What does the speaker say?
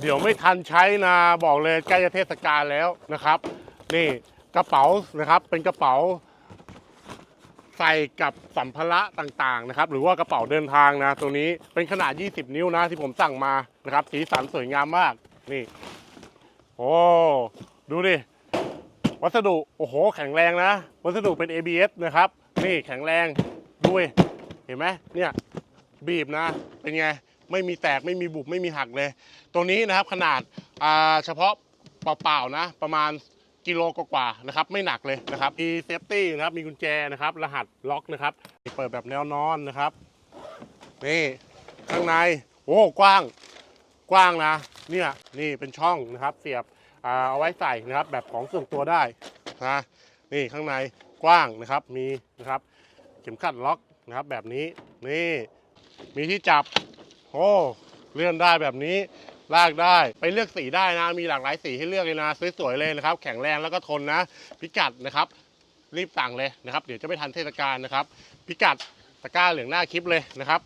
เดี๋ยวไม่ทันใช้นะบอกเลยใกล้จะเทศกาลแล้วนะครับ นี่กระเป๋านะครับเป็นกระเป๋า ใส่กับสัมภาระต่างๆนะครับ หรือว่ากระเป๋าเดินทางนะ ตัวนี้เป็นขนาด 20 นิ้วนะที่ผมสั่งมานะครับ สีสันสวยงามมากนี่ โอ้ดูดิวัสดุโอ้โห แข็งแรงนะ วัสดุเป็น ABS นะครับ นี่แข็งแรงด้วยเห็นไหมเนี่ยบีบนะ เป็นไง ไม่มีแตกไม่มีบุบไม่มีหักเลย ตัวนี้นะครับขนาดเฉพาะเปล่าๆนะ ประมาณกิโลกว่าๆนะครับ ไม่หนักเลยนะครับมีเซฟตี้นะครับมีกุญแจนะครับ รหัสล็อกนะครับ เปิดแบบแนวนอนนะครับนี่ข้างในโอ้กว้างกว้างนะเนี่ยนี่เป็นช่องนะครับ เสียบเอาไว้ใส่นะครับ แบบของส่วนตัวได้นะนี่ข้างในกว้างนะครับมีนะครับ เข็มขัดล็อกนะครับ แบบนี้นี่มีที่จับ โอ้เลื่อนได้แบบนี้ลากได้ไปเลือกสีได้นะ มีหลากหลายสีให้เลือกเลยนะสวยๆเลยนะครับ แข็งแรงแล้วก็ทนนะ พิกัดนะครับ รีบสั่งเลยนะครับ เดี๋ยวจะไม่ทันเทศกาลนะครับ พิกัดตะกร้าเหลืองหน้าคลิปเลยนะครับ